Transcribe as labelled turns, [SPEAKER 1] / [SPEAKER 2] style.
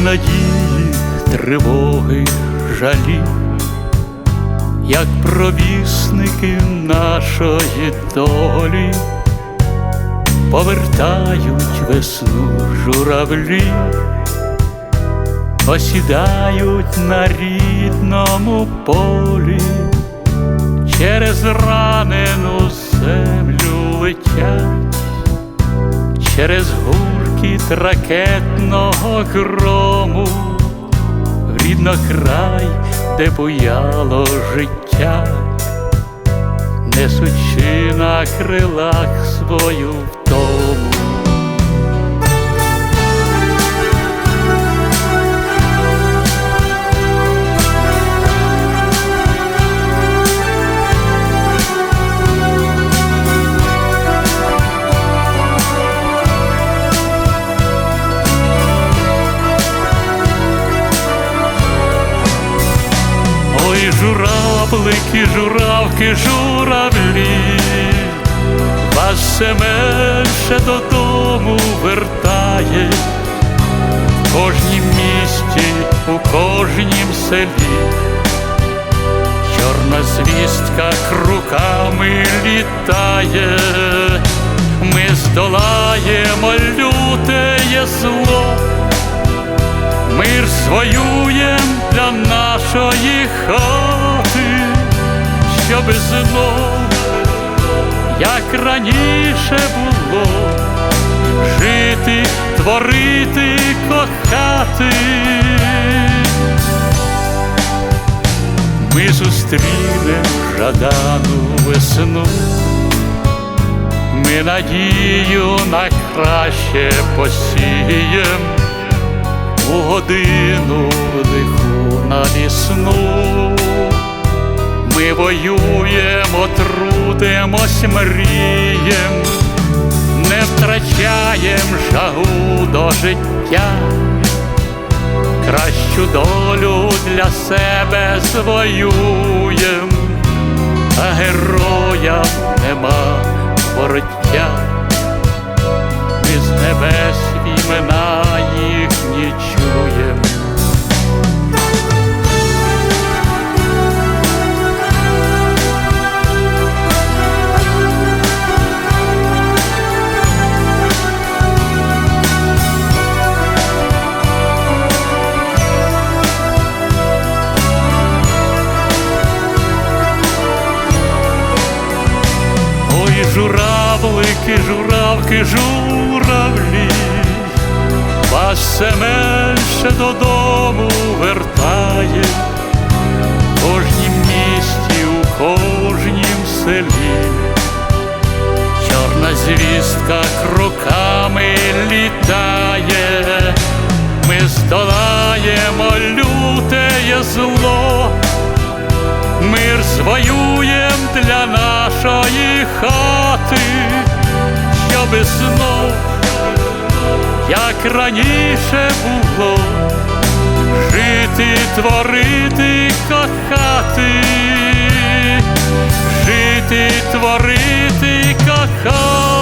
[SPEAKER 1] надії, тривоги, жалі, як провісники нашої долі, повертають весну журавлі, осідають на рідному полі, через ранену землю летять через гуркіт ракетного грому, рідно край, де буяло життя, несучи на крилах свою втому. Журавлики, журавки, журавлі, вас все менше додому вертає, в кожнім місті, у кожнім селі, чорна звістка круками літає, ми здолаємо лютеє зло. Мир своюєм для нашої хати, щоб знов, як раніше було, жити, творити, кохати. Ми зустрінем жадану весну, ми надію на краще посієм у годину лиху навісну. Ми воюємо, трудимось, мрієм, не втрачаєм жагу до життя, кращу долю для себе звоюєм, а героям журавлики, журавки, журавлі, вас все менше додому вертає, в кожнім місті, у кожнім селі, чорна звістка кроками літає, ми здолаємо лютеє зло. Мир звоюєм для нашої хати, щоб знов, як раніше було, жити, творити, кохати, жити, творити, кохати.